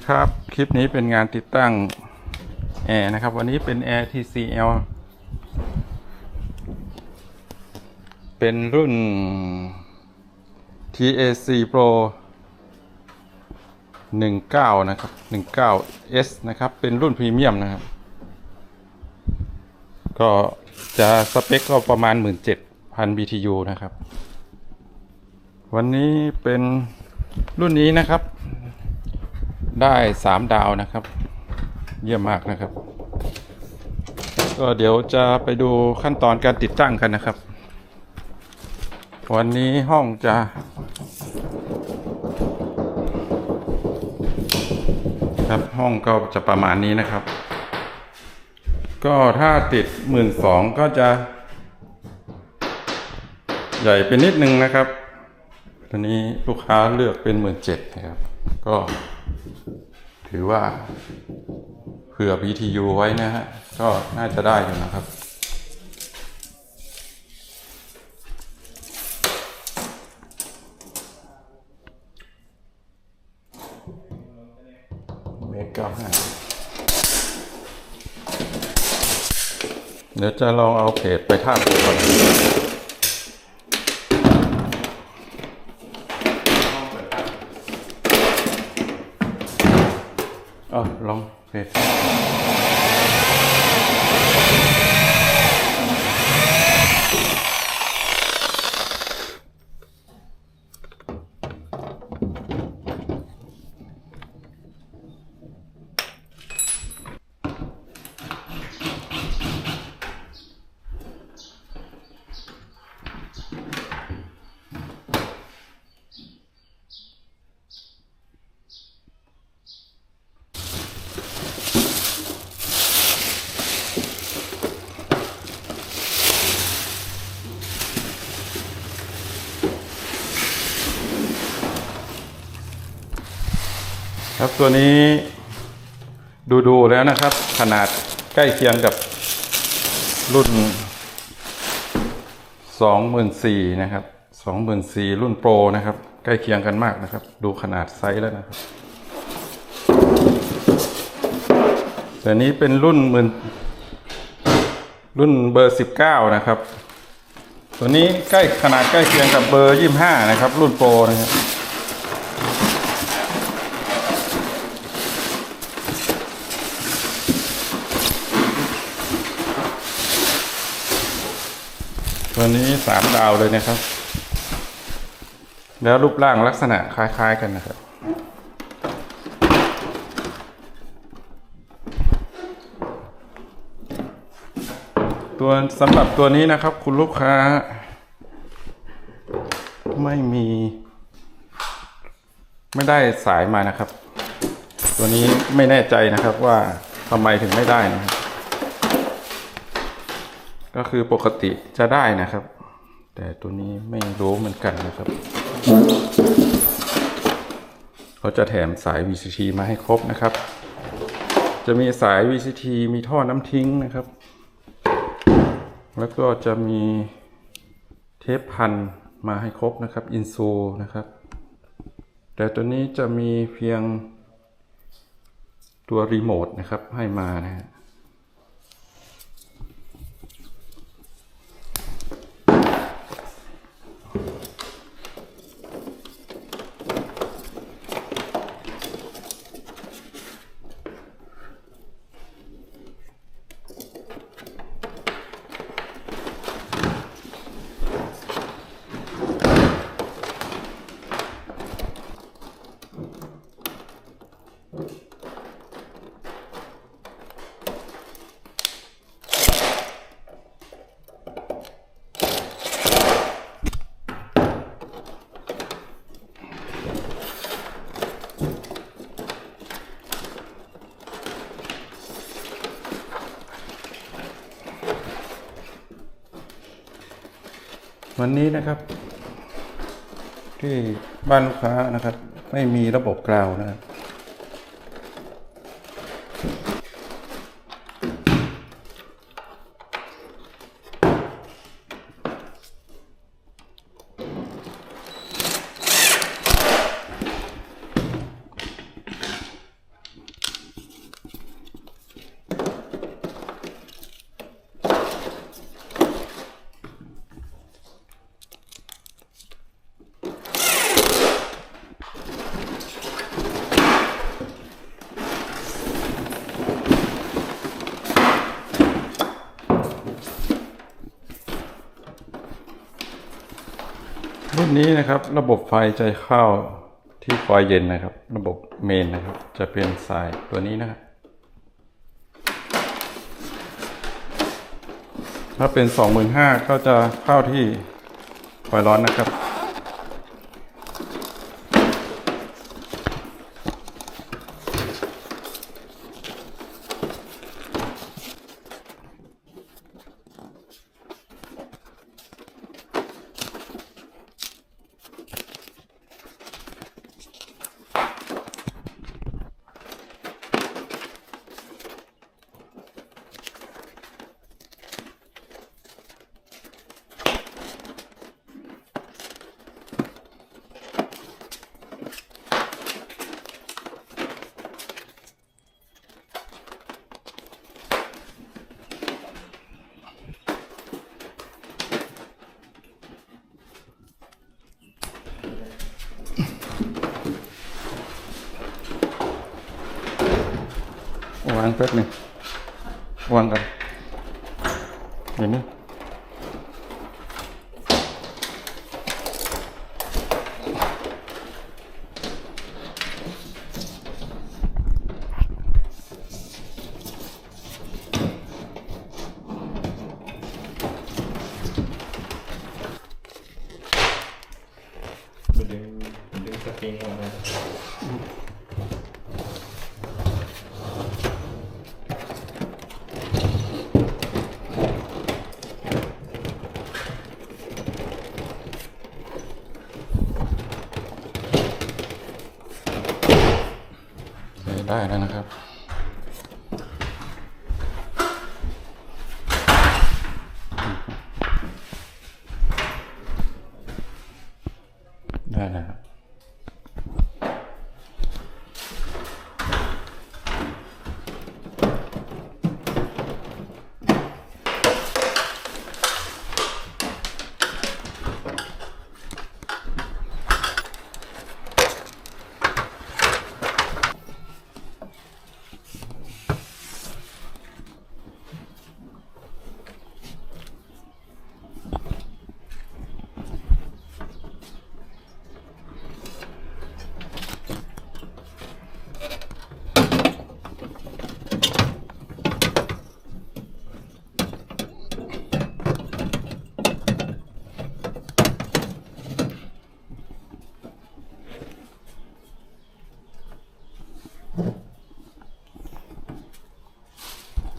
ดีครับ คลิปนี้เป็นงานติดตั้งแอร์นะครับ วันนี้เป็นแอร์ TCL เป็นรุ่น TAC Pro 19 นะครับ 19S นะครับ เป็นรุ่นพรีเมียมนะครับ ก็จะสเปคก็ประมาณ 17,000 BTU นะครับ วันนี้เป็นรุ่นนี้นะครับ ได้สามดาวนะครับ เยี่ยมมากนะครับ ก็เดี๋ยวจะไปดูขั้นตอนการติดตั้งกันนะครับ วันนี้ห้องจะ ครับห้องก็จะประมาณนี้นะครับ ก็ถ้าติดหมื่นสองก็จะ ใหญ่เป็นนิดนึงนะครับตอนนี้ลูกค้าเลือกเป็นหมื่นเจ็ดนะครับ ก็ถือว่าเผื่อ BTU ไว้นะฮะ ก็น่าจะได้อยู่นะครับ เมก้าห้าเดี๋ยวจะลองเอาเพจไปทาบดูก่อน เออล ครับตัวนี้ดูดูๆแล้วนะครับ ขนาดใกล้เคียงกับรุ่น 24,000นะครับ24,000รุ่นโปรนะครับ ใกล้เคียงกันมากนะครับ ดูขนาดไซส์แล้วนะครับแต่นี้เป็นรุ่นหมื่นรุ่นเบอร์ 19 นะครับ ตัวนี้ใกล้ขนาดใกล้เคียงกับเบอร์ 25 นะครับ รุ่นโปรนะครับ ตัวนี้สามดาวเลยนะครับ แล้วรูปร่างลักษณะคล้ายๆกันนะครับ ตัวสำหรับตัวนี้นะครับ คุณลูกค้า ไม่มี ไม่ได้สายมานะครับ ตัวนี้ไม่แน่ใจนะครับว่าทำไมถึงไม่ได้นะครับ ก็คือปกติจะได้นะครับ แต่ตัวนี้ไม่รู้เหมือนกันนะครับเขาจะแถมสาย VCT มาให้ครบนะครับ จะมีสาย VCT มีท่อน้ำทิ้งนะครับ แล้วก็จะมีเทปพันมาให้ครบนะครับ อินซูนะครับ แต่ตัวนี้จะมีเพียงตัวรีโมทนะครับให้มานะฮะ วันนี้นะครับ ที่บ้านลูกค้านะครับ ไม่มีระบบกราวนะครับ นี้นะครับ ระบบไฟใจเข้าที่คอยเย็นนะครับ ระบบเมนนะครับ จะเป็นสายตัวนี้นะครับถ้าเป็น 25,000ก็จะเข้าที่คอยร้อนนะครับ วางแป๊บหนึ่งวางกันอย่างนี้ มาดึงดึงสปริงออกมา ใช้ได้แล้วนะครับ ได้แล้วครับ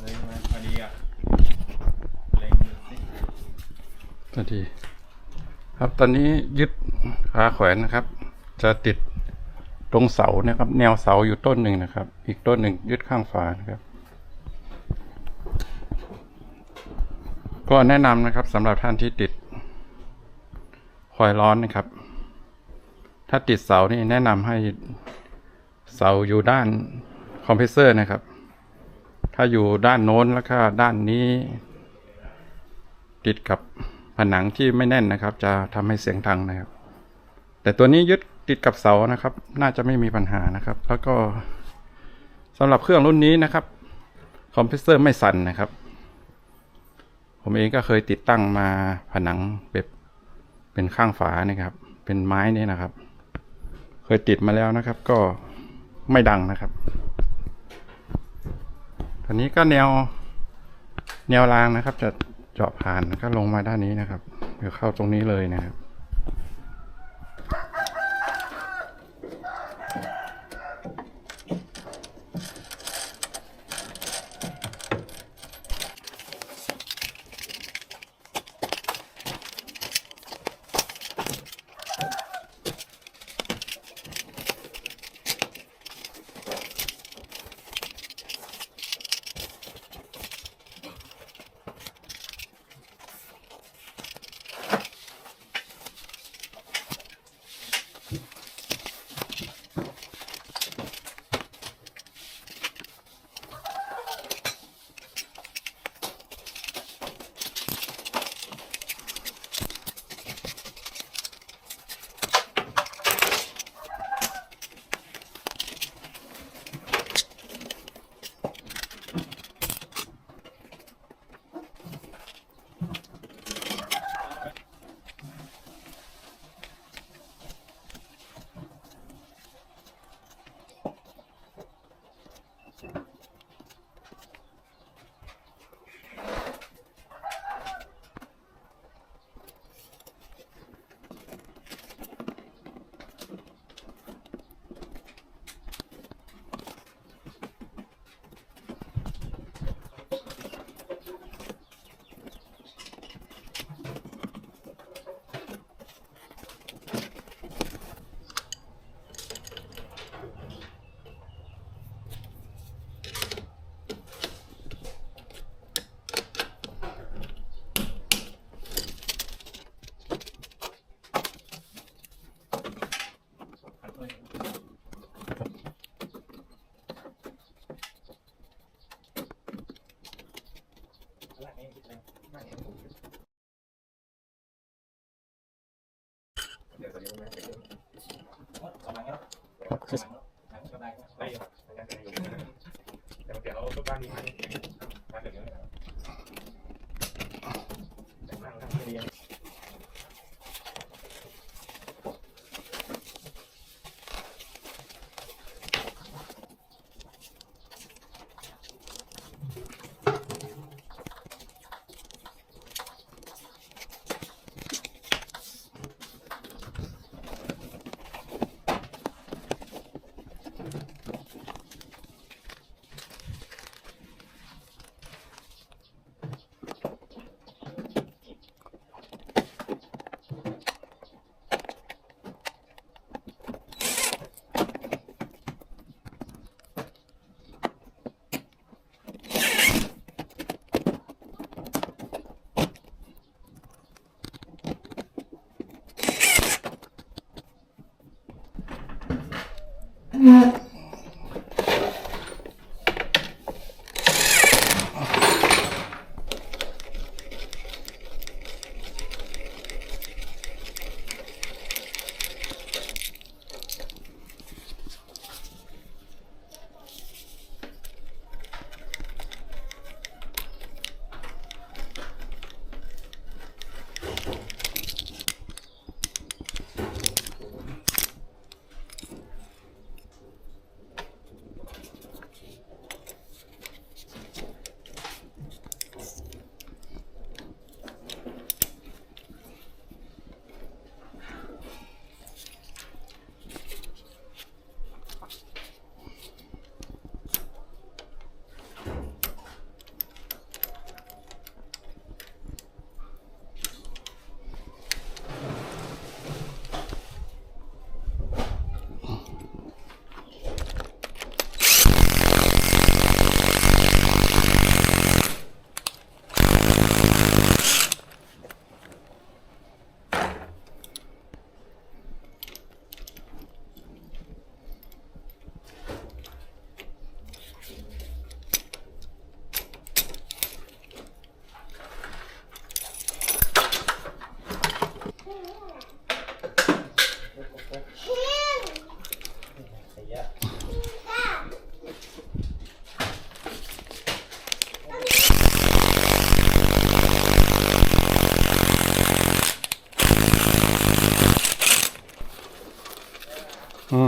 เลยมาพอดีอะเล็งดูสิ พอดี ครับตอนนี้ยึดขาแขวนนะครับ จะติดตรงเสานะครับ แนวเสาอยู่ต้นหนึ่งนะครับ อีกต้นหนึ่งยึดข้างฝานะครับ ก็แนะนำนะครับสำหรับท่านที่ติดคอยร้อนนะครับ ถ้าติดเสานี่แนะนำให้เสาอยู่ด้านคอมเพรสเซอร์นะครับ ถ้าอยู่ด้านโน้นแล้วก็ด้านนี้ ติดกับ นังที่ไม่แน่นนะครับ จะทำให้เสียงดังนะครับ แต่ตัวนี้ยึดติดกับเสานะครับ น่าจะไม่มีปัญหานะครับ แล้วก็สำหรับเครื่องรุ่นนี้นะครับ คอมเพรสเซอร์ไม่สั่นนะครับ ผมเองก็เคยติดตั้งมาผนังแบบเป็นข้างฝานะครับ เป็นไม้นี่นะครับ เคยติดมาแล้วนะครับ ก็ไม่ดังนะครับตอนนี้ก็แนวแนวรางนะครับจะ เจาะผ่านก็ลงมาด้านนี้นะครับเดี๋ยวเข้าตรงนี้เลยนะครับ Yeah. อื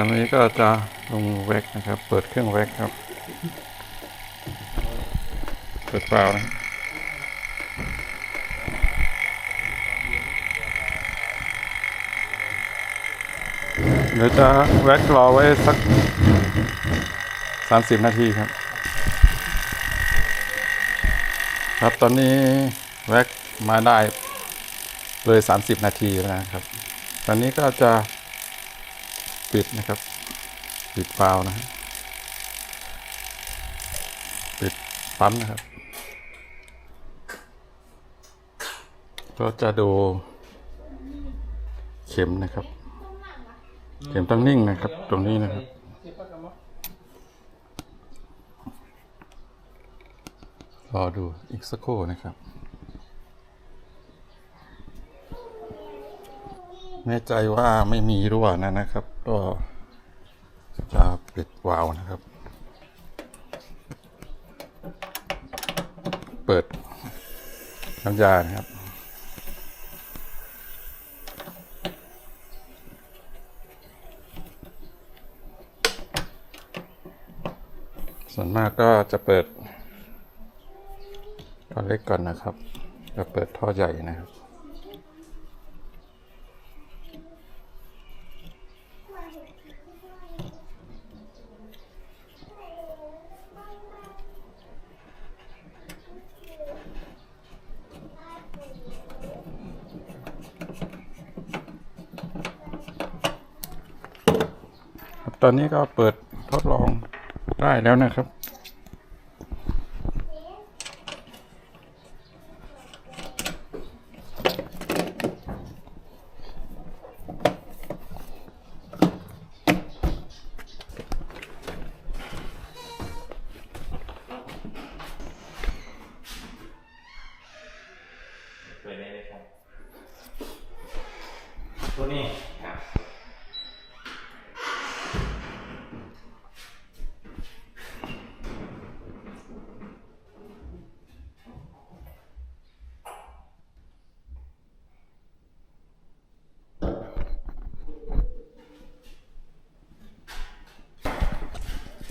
ครับกนี้ก็จะลงแว็กนะครับ เปิดเครื่องแว็กครับ เปิดเปล่านะเดี๋ยวจะแว็กรอไว้สักสามสิบนาทีครับ ครับตอนนี้แว็กมาได้เลย30นาทีแล้วนะครับ ตอนนี้ก็จะ ปิดนะครับ ปิดวาล์วนะฮะปิดปั๊มนะครับ ก็จะดูเข็มนะครับ เข็มต้องนิ่งนะครับ ตรงนี้นะครับรอดูอีกสักครู่นะครับ แน่ใจว่าไม่มีรั่วนะนะครับ ก็จะปิดวาล์วนะครับ เปิดน้ำยานะครับส่วนมากก็จะเปิดท่อเล็กก่อนนะครับ จะเปิดท่อใหญ่นะครับ ตอนนี้ก็เปิดทดลองได้แล้วนะครับ เปิดได้เลยครับ ตัวนี้ครับ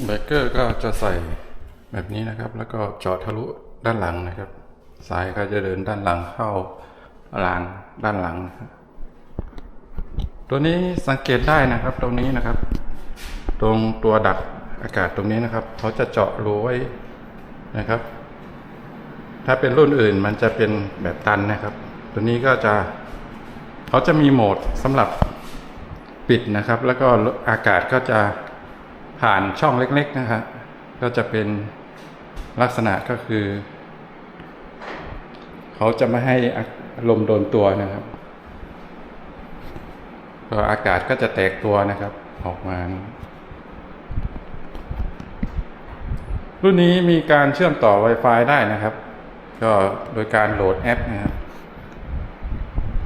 เบรกเกอร์ก็จะใส่แบบนี้นะครับ แล้วก็เจาะทะลุด้านหลังนะครับ สายก็จะเดินด้านหลังเข้ารางด้านหลัง ตัวนี้สังเกตได้นะครับ ตรงนี้นะครับ ตรงตัวดักอากาศตรงนี้นะครับ เขาจะเจาะรูไว้นะครับ ถ้าเป็นรุ่นอื่นมันจะเป็นแบบตันนะครับ ตัวนี้ก็จะเขาจะมีโหมดสำหรับปิดนะครับ แล้วก็อากาศก็จะ ผ่านช่องเล็กๆนะครับก็จะเป็นลักษณะก็คือ เขาจะไม่ให้ลมโดนตัวนะครับก็อากาศก็จะแตกตัวนะครับ ออกมา รุ่นนี้มีการเชื่อมต่อ Wi-Fi ได้นะครับ ก็โดยการโหลดแอปนะครับ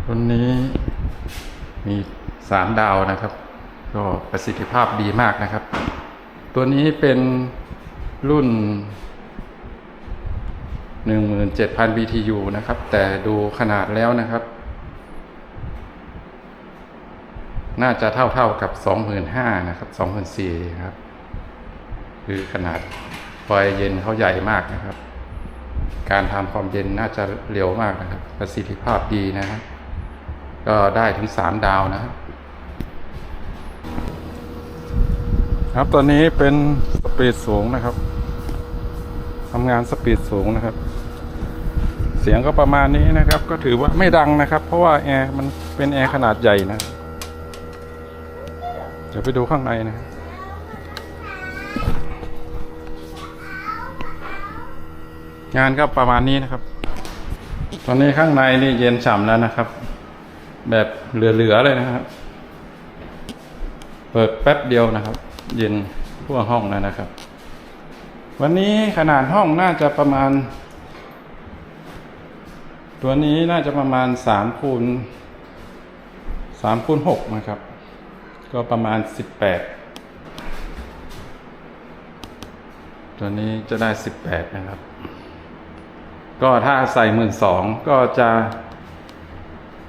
รุ่นนี้มีสามดาวนะครับ ก็ประสิทธิภาพดีมากนะครับ ตัวนี้เป็นรุ่น 17,000 BTU นะครับ แต่ดูขนาดแล้วนะครับ น่าจะเท่าๆกับ 25,000นะครับ 24,000ครับ คือขนาดไฟเย็นเขาใหญ่มากนะครับ การทำความเย็นน่าจะเร็วมากนะครับ ประสิทธิภาพดีนะครับ ก็ได้ถึง 3 ดาวนะครับ ครับตอนนี้เป็นสปีดสูงนะครับทำงานสปีดสูงนะครับ เสียงก็ประมาณนี้นะครับ ก็ถือว่าไม่ดังนะครับ เพราะว่าแอร์มันเป็นแอร์ขนาดใหญ่นะ เดี๋ยวไปดูข้างในนะงานก็ประมาณนี้นะครับ ตอนนี้ข้างในนี่เย็นฉ่ำแล้วนะครับ แบบเหลือๆเลยนะครับ เปิดแป๊บเดียวนะครับ เย็นทั่วห้องแล้วนะครับ วันนี้ขนาดห้องน่าจะประมาณ ตัวนี้น่าจะประมาณสามคูณสามคูณหกนะครับ ก็ประมาณสิบแปดตัวนี้จะได้สิบแปดนะครับ ก็ถ้าใส่หมื่นสองก็จะ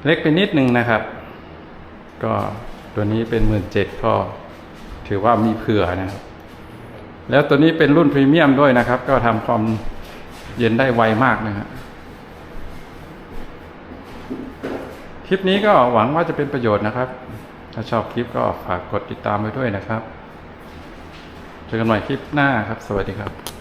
เล็กไปนิดนึงนะครับ ก็ตัวนี้เป็นหมื่นเจ็ดก็ ถือว่ามีเผื่อนะครับ แล้วตัวนี้เป็นรุ่นพรีเมียมด้วยนะครับ ก็ทำความเย็นได้ไวมากนะครับคลิปนี้ก็หวังว่าจะเป็นประโยชน์นะครับ ถ้าชอบคลิปก็ฝากกดติดตามไว้ด้วยนะครับ เจอกันใหม่คลิปหน้าครับ สวัสดีครับ